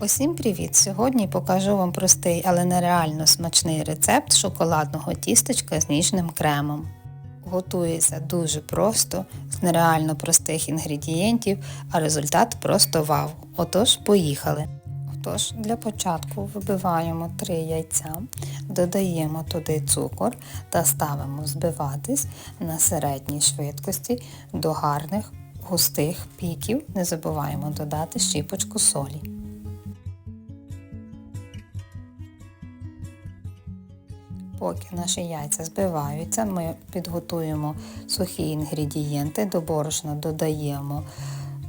Усім привіт! Сьогодні покажу вам простий, але нереально смачний рецепт шоколадного тістечка з ніжним кремом. Готується дуже просто, з нереально простих інгредієнтів, а результат просто вау. Отож, поїхали! Отож, для початку вибиваємо 3 яйця, додаємо туди цукор та ставимо збиватись на середній швидкості до гарних густих піків. Не забуваємо додати щіпочку солі. Поки наші яйця збиваються, ми підготуємо сухі інгредієнти, до борошна додаємо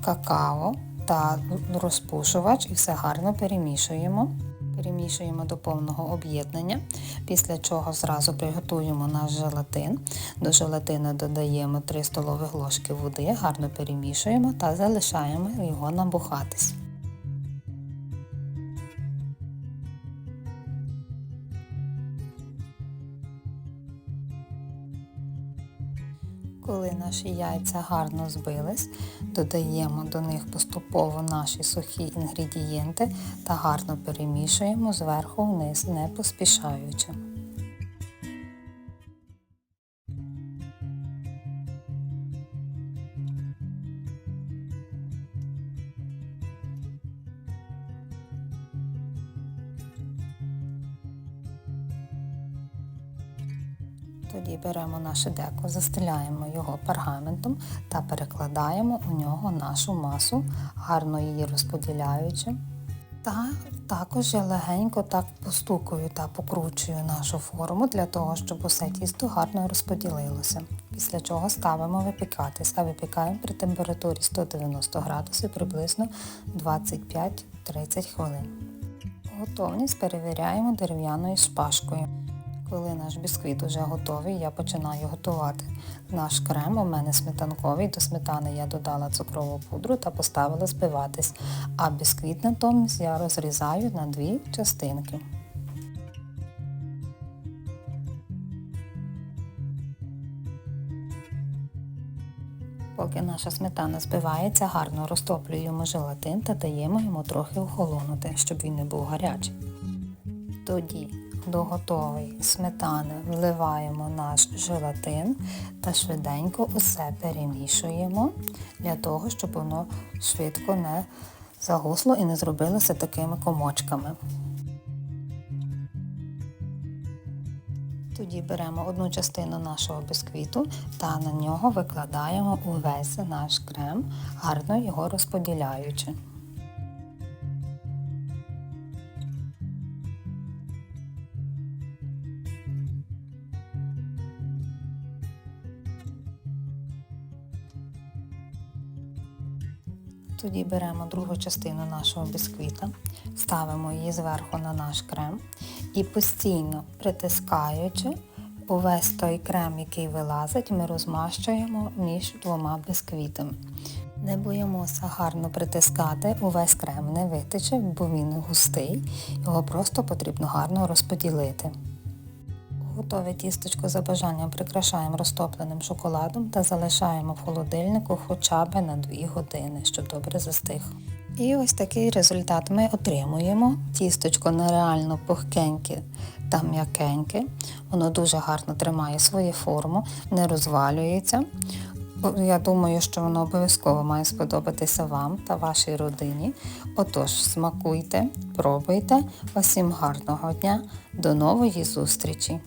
какао та розпушувач і все гарно перемішуємо. Перемішуємо до повного об'єднання, після чого зразу приготуємо наш желатин. До желатину додаємо 3 столові ложки води, гарно перемішуємо та залишаємо його набухатись. Коли наші яйця гарно збились, додаємо до них поступово наші сухі інгредієнти та гарно перемішуємо зверху вниз, не поспішаючи. Тоді беремо наше деко, застеляємо його пергаментом та перекладаємо у нього нашу масу, гарно її розподіляючи. Та також я легенько так постукую та покручую нашу форму для того, щоб усе тісто гарно розподілилося. Після чого ставимо випікатись, а випікаємо при температурі 190 градусів приблизно 25-30 хвилин. Готовність перевіряємо дерев'яною шпажкою. Коли наш бісквіт вже готовий, я починаю готувати. Наш крем у мене сметанковий, до сметани я додала цукрову пудру та поставила збиватись, а бісквіт натомість я розрізаю на дві частинки. Поки наша сметана збивається, гарно розтоплюємо желатин та даємо йому трохи охолонути, щоб він не був гарячий. Тоді до готової сметани вливаємо наш желатин та швиденько усе перемішуємо для того, щоб воно швидко не загусло і не зробилося такими комочками. Тоді беремо одну частину нашого бісквіту та на нього викладаємо увесь наш крем, гарно його розподіляючи. Тоді беремо другу частину нашого бісквіта, ставимо її зверху на наш крем і постійно притискаючи увесь той крем, який вилазить, ми розмащуємо між двома бісквітами. Не боїмося гарно притискати, увесь крем не витече, бо він густий, його просто потрібно гарно розподілити. Готове тістечко за бажанням прикрашаємо розтопленим шоколадом та залишаємо в холодильнику хоча б на 2 години, щоб добре застиг. І ось такий результат ми отримуємо. Тісточко нереально пухкеньке та м'якеньке. Воно дуже гарно тримає свою форму, не розвалюється. Я думаю, що воно обов'язково має сподобатися вам та вашій родині. Отож, смакуйте, пробуйте. Усім гарного дня, до нової зустрічі!